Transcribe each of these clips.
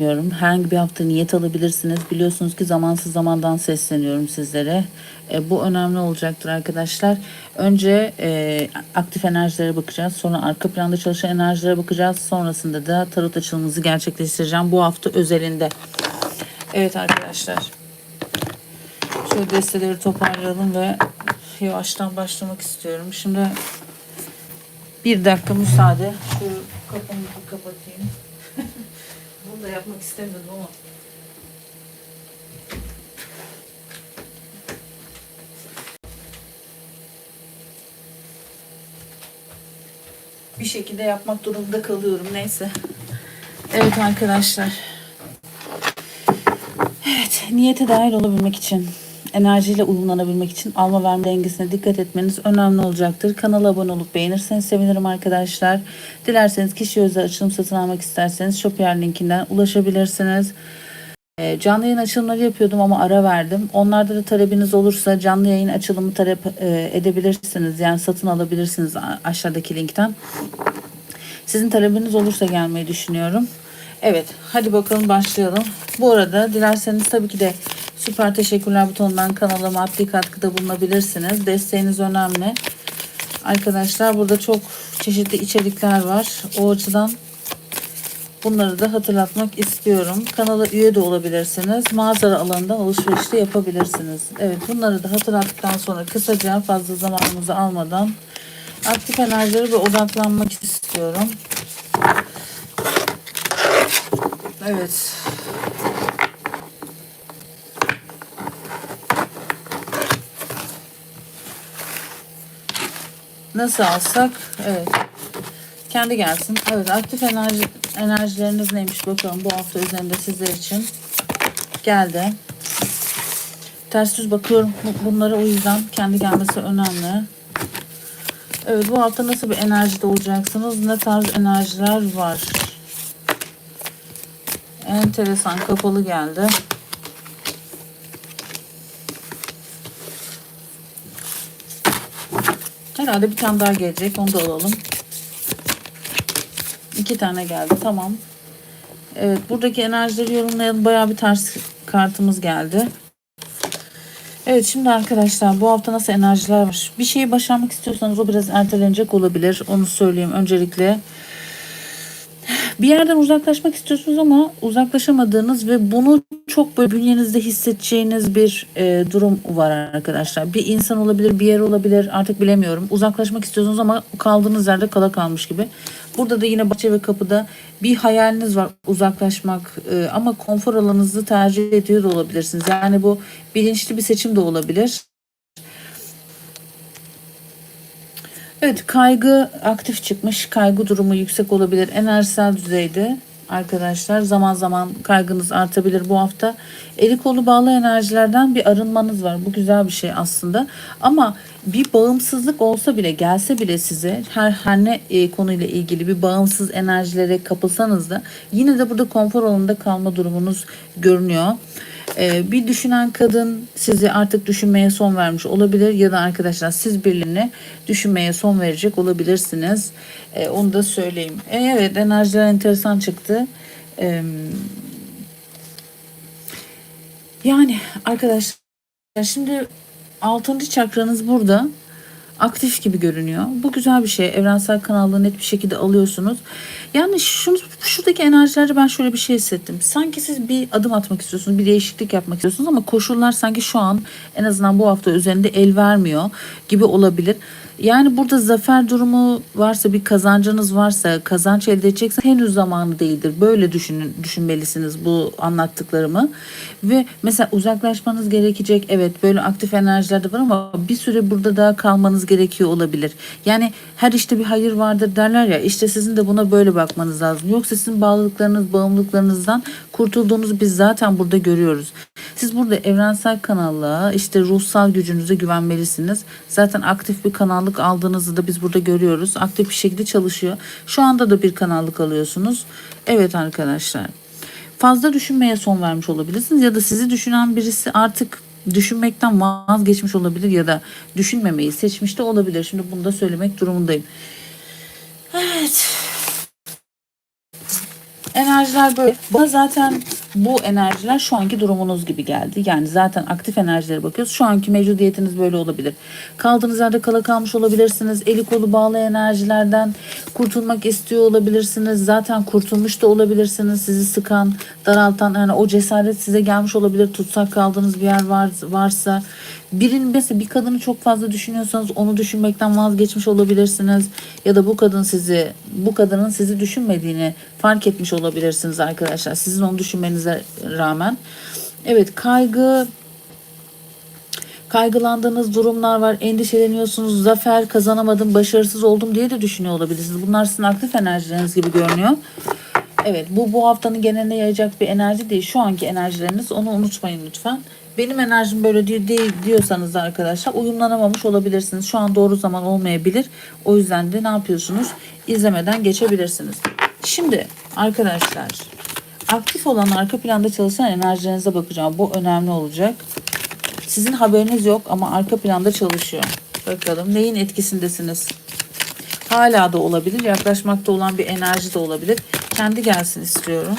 düşünüyorum. Herhangi bir hafta niyet alabilirsiniz. Biliyorsunuz ki zamansız zamandan sesleniyorum sizlere. E, bu önemli olacaktır arkadaşlar. Önce e, aktif enerjilere bakacağız. Sonra arka planda çalışan enerjilere bakacağız. Sonrasında da tarot açılımımızı gerçekleştireceğim. Bu hafta özelinde. Evet arkadaşlar. Şöyle desteleri toparlayalım ve yavaştan başlamak istiyorum. Şimdi bir dakika müsaade. Şu kapımı kapatayım. Da yapmak istemiyordum ama. Bir şekilde yapmak durumunda kalıyorum. Neyse. Evet arkadaşlar. Evet, niyete dahil olabilmek için, enerjiyle uyumlanabilmek için alma verme dengesine dikkat etmeniz önemli olacaktır. Kanala abone olup beğenirseniz sevinirim arkadaşlar. Dilerseniz kişi özel açılım satın almak isterseniz Shopier linkinden ulaşabilirsiniz. Ee, Canlı yayın açılımları yapıyordum ama ara verdim. Onlarda da talebiniz olursa canlı yayın açılımı talep e, edebilirsiniz. Yani satın alabilirsiniz aşağıdaki linkten. Sizin talebiniz olursa gelmeyi düşünüyorum. Evet hadi bakalım başlayalım. Bu arada dilerseniz tabii ki de süper teşekkürler butonundan kanala maddi katkıda bulunabilirsiniz. Desteğiniz önemli. Arkadaşlar burada çok çeşitli içerikler var. O açıdan bunları da hatırlatmak istiyorum. Kanala üye de olabilirsiniz. Mağaza alanında alışveriş de yapabilirsiniz. Evet bunları da hatırlattıktan sonra kısaca fazla zamanımızı almadan aktif enerjileri ve odaklanmak istiyorum. Evet. Nasıl alsak? Evet. Kendi gelsin. Evet aktif enerji enerjileriniz neymiş bakalım bu hafta üzerinde sizler için. Geldi. Ters düz bakıyorum Bu- bunlara o yüzden kendi gelmesi önemli. Evet bu hafta nasıl bir enerjide olacaksınız? Ne tarz enerjiler var? Enteresan kapalı geldi. Herhalde bir tane daha gelecek. Onu da alalım. İki tane geldi. Tamam. Evet buradaki enerjileri yorumlayalım. Bayağı bir ters kartımız geldi. Evet şimdi arkadaşlar bu hafta nasıl enerjiler var? Bir şeyi başarmak istiyorsanız o biraz ertelenecek olabilir. Onu söyleyeyim öncelikle. Bir yerden uzaklaşmak istiyorsunuz ama uzaklaşamadığınız ve bunu çok böyle bünyenizde hissedeceğiniz bir e, durum var arkadaşlar. Bir insan olabilir, bir yer olabilir artık bilemiyorum. Uzaklaşmak istiyorsunuz ama kaldığınız yerde kala kalmış gibi. Burada da yine bahçe ve kapıda bir hayaliniz var uzaklaşmak e, ama konfor alanınızı tercih ediyor da olabilirsiniz. Yani bu bilinçli bir seçim de olabilir. Evet kaygı aktif çıkmış. Kaygı durumu yüksek olabilir. Enerjisel düzeyde arkadaşlar zaman zaman kaygınız artabilir bu hafta. Eli kolu bağlı enerjilerden bir arınmanız var. Bu güzel bir şey aslında. Ama bir bağımsızlık olsa bile gelse bile size her, her ne e, konuyla ilgili bir bağımsız enerjilere kapılsanız da yine de burada konfor alanında kalma durumunuz görünüyor. Ee, bir düşünen kadın sizi artık düşünmeye son vermiş olabilir ya da arkadaşlar siz birliğine düşünmeye son verecek olabilirsiniz. Ee, onu da söyleyeyim. E, evet enerjiler enteresan çıktı. Ee, yani arkadaşlar şimdi 6. çakranız burada aktif gibi görünüyor. Bu güzel bir şey. Evrensel kanallığı net bir şekilde alıyorsunuz. Yani şunu, şuradaki enerjilerde ben şöyle bir şey hissettim. Sanki siz bir adım atmak istiyorsunuz, bir değişiklik yapmak istiyorsunuz ama koşullar sanki şu an en azından bu hafta üzerinde el vermiyor gibi olabilir. Yani burada zafer durumu varsa, bir kazancınız varsa, kazanç elde edeceksiniz henüz zamanı değildir. Böyle düşünün, düşünmelisiniz bu anlattıklarımı. Ve mesela uzaklaşmanız gerekecek. Evet böyle aktif enerjiler de var ama bir süre burada daha kalmanız gerekiyor olabilir. Yani her işte bir hayır vardır derler ya işte sizin de buna böyle bakmanız lazım. Yoksa sizin bağlılıklarınız, bağımlılıklarınızdan kurtulduğunuzu biz zaten burada görüyoruz. Siz burada evrensel kanallığa, işte ruhsal gücünüze güvenmelisiniz. Zaten aktif bir kanallık aldığınızı da biz burada görüyoruz. Aktif bir şekilde çalışıyor. Şu anda da bir kanallık alıyorsunuz. Evet arkadaşlar. Fazla düşünmeye son vermiş olabilirsiniz ya da sizi düşünen birisi artık düşünmekten vazgeçmiş olabilir ya da düşünmemeyi seçmiş de olabilir. Şimdi bunu da söylemek durumundayım. Evet. enerjiler böyle. Bana zaten bu enerjiler şu anki durumunuz gibi geldi. Yani zaten aktif enerjilere bakıyoruz. Şu anki mevcudiyetiniz böyle olabilir. Kaldığınız yerde kala kalmış olabilirsiniz. Eli kolu bağlı enerjilerden kurtulmak istiyor olabilirsiniz. Zaten kurtulmuş da olabilirsiniz. Sizi sıkan, daraltan yani o cesaret size gelmiş olabilir. Tutsak kaldığınız bir yer var, varsa birin mesela bir kadını çok fazla düşünüyorsanız onu düşünmekten vazgeçmiş olabilirsiniz ya da bu kadın sizi bu kadının sizi düşünmediğini fark etmiş olabilirsiniz arkadaşlar. Sizin onu düşünmenize rağmen. Evet kaygı kaygılandığınız durumlar var. Endişeleniyorsunuz. Zafer kazanamadım, başarısız oldum diye de düşünüyor olabilirsiniz. Bunlar sizin aktif enerjileriniz gibi görünüyor. Evet bu bu haftanın geneline yayacak bir enerji değil. Şu anki enerjileriniz onu unutmayın lütfen. Benim enerjim böyle değil, değil diyorsanız da arkadaşlar uyumlanamamış olabilirsiniz. Şu an doğru zaman olmayabilir. O yüzden de ne yapıyorsunuz? İzlemeden geçebilirsiniz. Şimdi arkadaşlar aktif olan arka planda çalışan enerjilerinize bakacağım. Bu önemli olacak. Sizin haberiniz yok ama arka planda çalışıyor. Bakalım neyin etkisindesiniz? Hala da olabilir. Yaklaşmakta olan bir enerji de olabilir. Kendi gelsin istiyorum.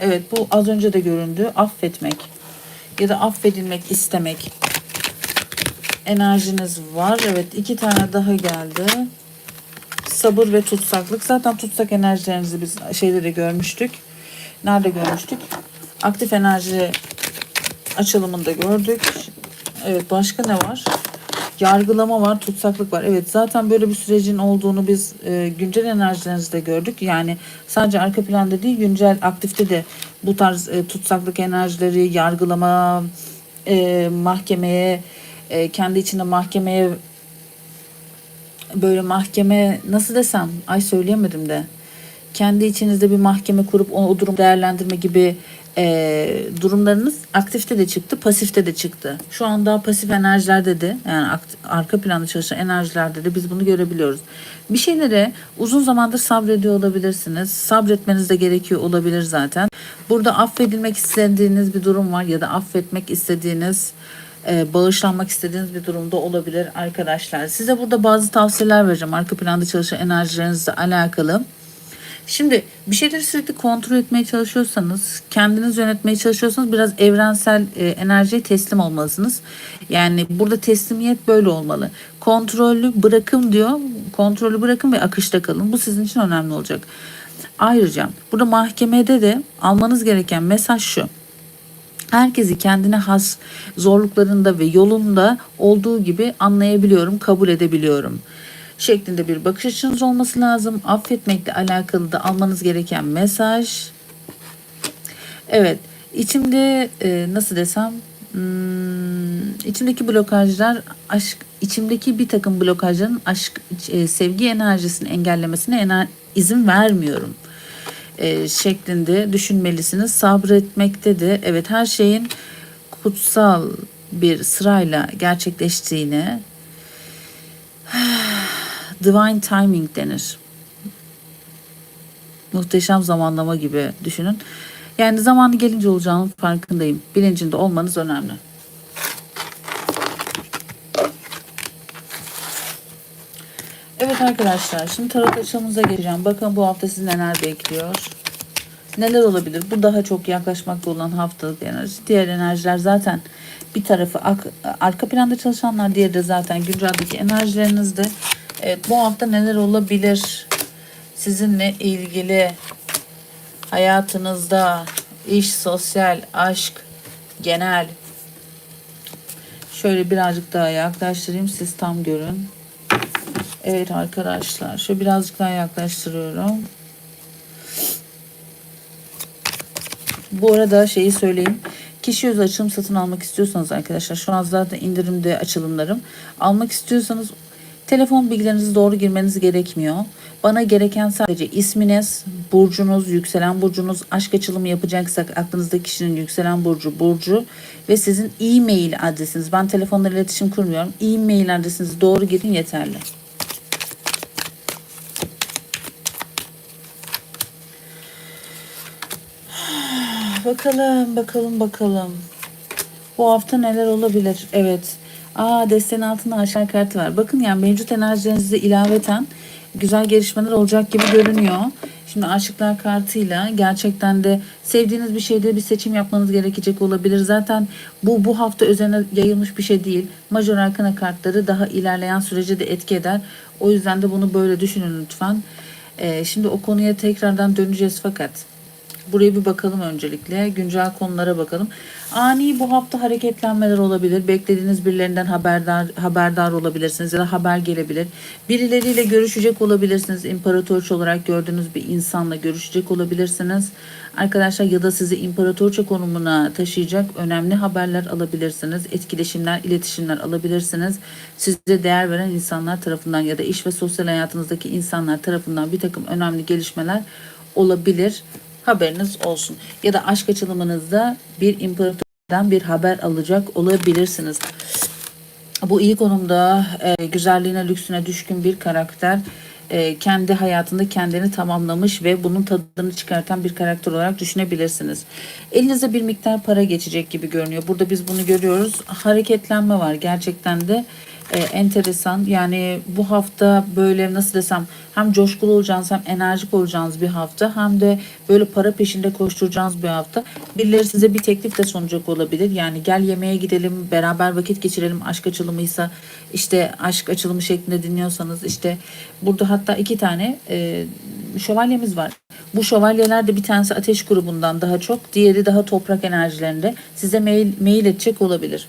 Evet bu az önce de göründü. Affetmek ya da affedilmek istemek enerjiniz var. Evet iki tane daha geldi. Sabır ve tutsaklık. Zaten tutsak enerjilerinizi biz şeyleri görmüştük. Nerede görmüştük? Aktif enerji açılımında gördük. Evet başka ne var? Yargılama var, tutsaklık var. Evet zaten böyle bir sürecin olduğunu biz e, güncel enerjilerinizde gördük. Yani sadece arka planda değil güncel aktifte de bu tarz e, tutsaklık enerjileri, yargılama, e, mahkemeye, e, kendi içinde mahkemeye böyle mahkeme nasıl desem ay söyleyemedim de kendi içinizde bir mahkeme kurup o, o durum değerlendirme gibi e, durumlarınız aktifte de çıktı, pasifte de çıktı. Şu an daha pasif enerjilerde de yani arka planda çalışan enerjilerde de biz bunu görebiliyoruz. Bir şeylere uzun zamandır sabrediyor olabilirsiniz. Sabretmeniz de gerekiyor olabilir zaten. Burada affedilmek istediğiniz bir durum var ya da affetmek istediğiniz e, bağışlanmak istediğiniz bir durumda olabilir arkadaşlar. Size burada bazı tavsiyeler vereceğim arka planda çalışan enerjilerinizle alakalı. Şimdi bir şeyleri sürekli kontrol etmeye çalışıyorsanız, kendiniz yönetmeye çalışıyorsanız biraz evrensel e, enerjiye teslim olmalısınız. Yani burada teslimiyet böyle olmalı. Kontrollü bırakın diyor. Kontrolü bırakın ve akışta kalın. Bu sizin için önemli olacak. Ayrıca burada mahkemede de almanız gereken mesaj şu. Herkesi kendine has zorluklarında ve yolunda olduğu gibi anlayabiliyorum, kabul edebiliyorum şeklinde bir bakış açınız olması lazım. Affetmekle alakalı da almanız gereken mesaj. Evet, içimde e, nasıl desem hmm, içimdeki blokajlar aşk içimdeki bir takım blokajların aşk e, sevgi enerjisini engellemesine ener, izin vermiyorum e, şeklinde düşünmelisiniz. Sabretmekte de evet her şeyin kutsal bir sırayla gerçekleştiğini divine timing denir. Muhteşem zamanlama gibi düşünün. Yani zamanı gelince olacağının farkındayım. Bilincinde olmanız önemli. Evet arkadaşlar şimdi tarot açılımıza geçeceğim. Bakın bu hafta sizi neler bekliyor. Neler olabilir? Bu daha çok yaklaşmakta olan haftalık enerji. Diğer enerjiler zaten bir tarafı arka planda çalışanlar, diğeri de zaten günceldeki enerjilerinizde. Evet bu hafta neler olabilir? Sizinle ilgili hayatınızda iş, sosyal, aşk, genel. Şöyle birazcık daha yaklaştırayım siz tam görün. Evet arkadaşlar şöyle birazcık daha yaklaştırıyorum. Bu arada şeyi söyleyeyim. Kişi öz açılım satın almak istiyorsanız arkadaşlar şu an zaten indirimde açılımlarım. Almak istiyorsanız Telefon bilgilerinizi doğru girmeniz gerekmiyor. Bana gereken sadece isminiz, burcunuz, yükselen burcunuz, aşk açılımı yapacaksak aklınızda kişinin yükselen burcu, burcu ve sizin e-mail adresiniz. Ben telefonla iletişim kurmuyorum. E-mail adresinizi doğru girin yeterli. Bakalım, bakalım, bakalım. Bu hafta neler olabilir? Evet. Aa desteğin altında aşağı kartı var. Bakın yani mevcut enerjilerinizi ilaveten güzel gelişmeler olacak gibi görünüyor. Şimdi aşıklar kartıyla gerçekten de sevdiğiniz bir şeyde bir seçim yapmanız gerekecek olabilir. Zaten bu bu hafta üzerine yayılmış bir şey değil. Major arkana kartları daha ilerleyen sürece de etki eder. O yüzden de bunu böyle düşünün lütfen. Ee, şimdi o konuya tekrardan döneceğiz fakat Buraya bir bakalım öncelikle. Güncel konulara bakalım. Ani bu hafta hareketlenmeler olabilir. Beklediğiniz birilerinden haberdar haberdar olabilirsiniz ya da haber gelebilir. Birileriyle görüşecek olabilirsiniz. İmparatorça olarak gördüğünüz bir insanla görüşecek olabilirsiniz. Arkadaşlar ya da sizi imparatorça konumuna taşıyacak önemli haberler alabilirsiniz. Etkileşimler, iletişimler alabilirsiniz. Size değer veren insanlar tarafından ya da iş ve sosyal hayatınızdaki insanlar tarafından bir takım önemli gelişmeler olabilir haberiniz olsun. Ya da aşk açılımınızda bir imparatordan bir haber alacak olabilirsiniz. Bu iyi konumda e, güzelliğine, lüksüne düşkün bir karakter. E, kendi hayatında kendini tamamlamış ve bunun tadını çıkartan bir karakter olarak düşünebilirsiniz. Elinize bir miktar para geçecek gibi görünüyor. Burada biz bunu görüyoruz. Hareketlenme var gerçekten de e, enteresan. Yani bu hafta böyle nasıl desem hem coşkulu olacağınız hem enerjik olacağınız bir hafta hem de böyle para peşinde koşturacağınız bir hafta. Birileri size bir teklif de sunacak olabilir. Yani gel yemeğe gidelim, beraber vakit geçirelim. Aşk açılımıysa işte aşk açılımı şeklinde dinliyorsanız işte burada hatta iki tane e, şövalyemiz var. Bu şövalyeler de bir tanesi ateş grubundan daha çok, diğeri daha toprak enerjilerinde size mail, mail edecek olabilir.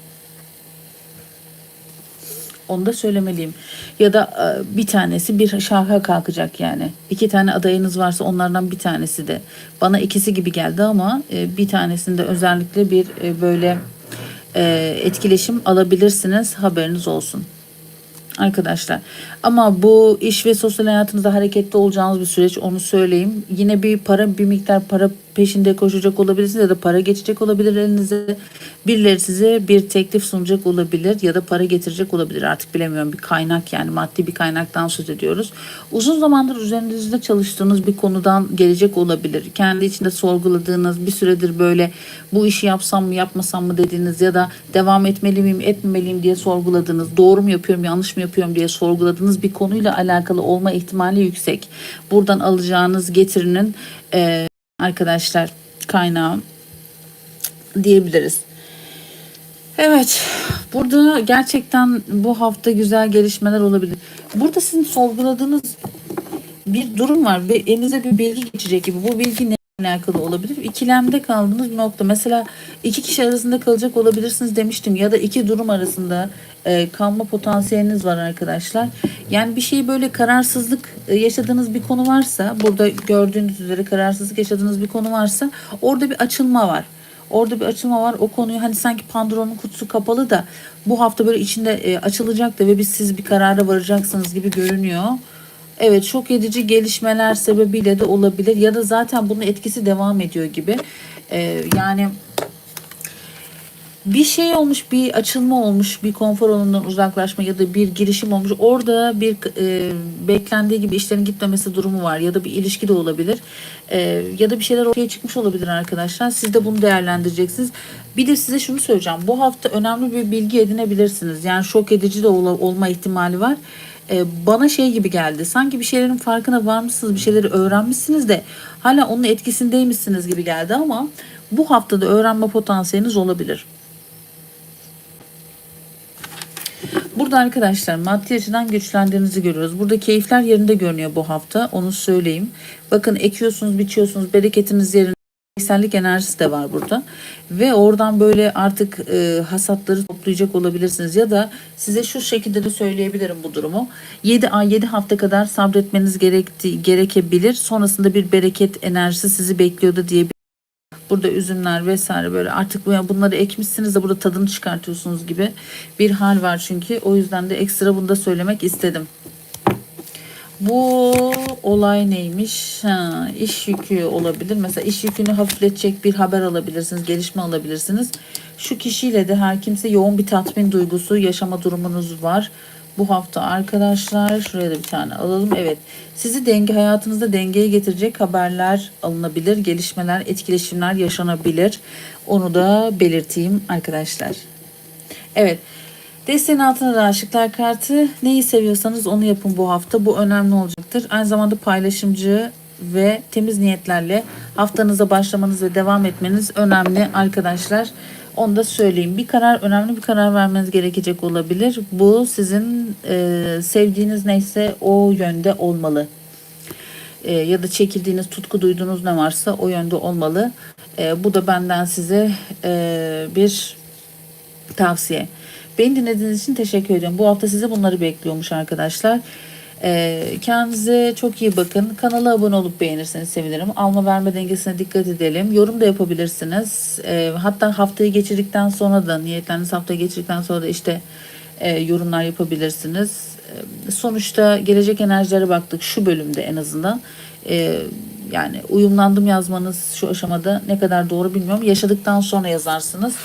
Onu da söylemeliyim. Ya da e, bir tanesi bir şaha kalkacak yani. İki tane adayınız varsa onlardan bir tanesi de. Bana ikisi gibi geldi ama e, bir tanesinde özellikle bir e, böyle etkileşim alabilirsiniz. Haberiniz olsun arkadaşlar. Ama bu iş ve sosyal hayatınızda hareketli olacağınız bir süreç onu söyleyeyim. Yine bir para bir miktar para peşinde koşacak olabilirsiniz ya da para geçecek olabilir elinize. Birileri size bir teklif sunacak olabilir ya da para getirecek olabilir. Artık bilemiyorum bir kaynak yani maddi bir kaynaktan söz ediyoruz. Uzun zamandır üzerinizde çalıştığınız bir konudan gelecek olabilir. Kendi içinde sorguladığınız bir süredir böyle bu işi yapsam mı yapmasam mı dediğiniz ya da devam etmeli miyim etmemeliyim diye sorguladığınız doğru mu yapıyorum yanlış mı yapıyorum diye sorguladığınız bir konuyla alakalı olma ihtimali yüksek. Buradan alacağınız getirinin e, arkadaşlar kaynağı diyebiliriz. Evet, burada gerçekten bu hafta güzel gelişmeler olabilir. Burada sizin sorguladığınız bir durum var ve elinize bir bilgi geçecek gibi. Bu bilgi ne alakalı olabilir? İkilemde kaldığınız bir nokta. Mesela iki kişi arasında kalacak olabilirsiniz demiştim ya da iki durum arasında e, kalma potansiyeliniz var arkadaşlar. Yani bir şey böyle kararsızlık e, yaşadığınız bir konu varsa burada gördüğünüz üzere kararsızlık yaşadığınız bir konu varsa orada bir açılma var. Orada bir açılma var. O konuyu hani sanki Pandora'nın kutusu kapalı da bu hafta böyle içinde e, açılacak da ve biz siz bir karara varacaksınız gibi görünüyor. Evet şok edici gelişmeler sebebiyle de olabilir ya da zaten bunun etkisi devam ediyor gibi. Ee, yani bir şey olmuş, bir açılma olmuş, bir konfor alanından uzaklaşma ya da bir girişim olmuş. Orada bir e, beklendiği gibi işlerin gitmemesi durumu var ya da bir ilişki de olabilir. E, ya da bir şeyler ortaya çıkmış olabilir arkadaşlar. Siz de bunu değerlendireceksiniz. Bir de size şunu söyleyeceğim. Bu hafta önemli bir bilgi edinebilirsiniz. Yani şok edici de ol, olma ihtimali var e, bana şey gibi geldi. Sanki bir şeylerin farkına varmışsınız, bir şeyleri öğrenmişsiniz de hala onun etkisindeymişsiniz gibi geldi ama bu haftada öğrenme potansiyeliniz olabilir. Burada arkadaşlar maddi açıdan güçlendiğinizi görüyoruz. Burada keyifler yerinde görünüyor bu hafta. Onu söyleyeyim. Bakın ekiyorsunuz, biçiyorsunuz. Bereketiniz yerinde. Yüksellik enerjisi de var burada. Ve oradan böyle artık e, hasatları toplayacak olabilirsiniz. Ya da size şu şekilde de söyleyebilirim bu durumu. 7 ay 7 hafta kadar sabretmeniz gerekti, gerekebilir. Sonrasında bir bereket enerjisi sizi bekliyordu diyebilirim. Burada üzümler vesaire böyle artık bunları ekmişsiniz de burada tadını çıkartıyorsunuz gibi bir hal var çünkü. O yüzden de ekstra bunu da söylemek istedim. Bu olay neymiş? Ha, iş yükü olabilir. Mesela iş yükünü hafifletecek bir haber alabilirsiniz, gelişme alabilirsiniz. Şu kişiyle de her kimse yoğun bir tatmin duygusu yaşama durumunuz var. Bu hafta arkadaşlar şuraya da bir tane alalım. Evet sizi denge hayatınızda dengeye getirecek haberler alınabilir. Gelişmeler, etkileşimler yaşanabilir. Onu da belirteyim arkadaşlar. Evet Desteğin altına da aşıklar kartı. Neyi seviyorsanız onu yapın bu hafta. Bu önemli olacaktır. Aynı zamanda paylaşımcı ve temiz niyetlerle haftanıza başlamanız ve devam etmeniz önemli arkadaşlar. Onu da söyleyeyim. Bir karar önemli bir karar vermeniz gerekecek olabilir. Bu sizin e, sevdiğiniz neyse o yönde olmalı. E, ya da çekildiğiniz, tutku duyduğunuz ne varsa o yönde olmalı. E, bu da benden size e, bir tavsiye. Beni dinlediğiniz için teşekkür ediyorum. Bu hafta size bunları bekliyormuş arkadaşlar. Ee, kendinize çok iyi bakın. Kanala abone olup beğenirseniz sevinirim. Alma verme dengesine dikkat edelim. Yorum da yapabilirsiniz. Ee, hatta haftayı geçirdikten sonra da niyetleriniz haftayı geçirdikten sonra da işte e, yorumlar yapabilirsiniz. Ee, sonuçta gelecek enerjilere baktık şu bölümde en azından. Yani uyumlandım yazmanız şu aşamada ne kadar doğru bilmiyorum. Yaşadıktan sonra yazarsınız.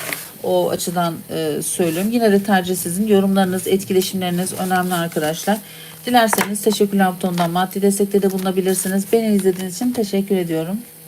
O açıdan e, söylüyorum. Yine de tercih sizin. Yorumlarınız, etkileşimleriniz önemli arkadaşlar. Dilerseniz teşekkürler butonundan maddi destekte de bulunabilirsiniz. Beni izlediğiniz için teşekkür ediyorum.